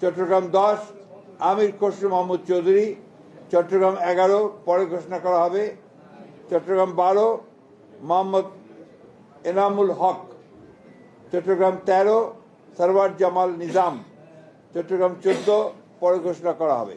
চট্টগ্রাম দশ, আমির খসরু মাহমুদ চৌধুরী, চট্টগ্রাম এগারো, পরে ঘোষণা করা হবে। চট্টগ্রাম বারো, মোহাম্মদ এনামুল হক। চট্টগ্রাম তেরো, সরওয়ার জামাল নিজাম। চট্টগ্রাম চোদ্দ, পরে ঘোষণা করা হবে।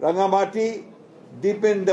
Rangamati, Deepin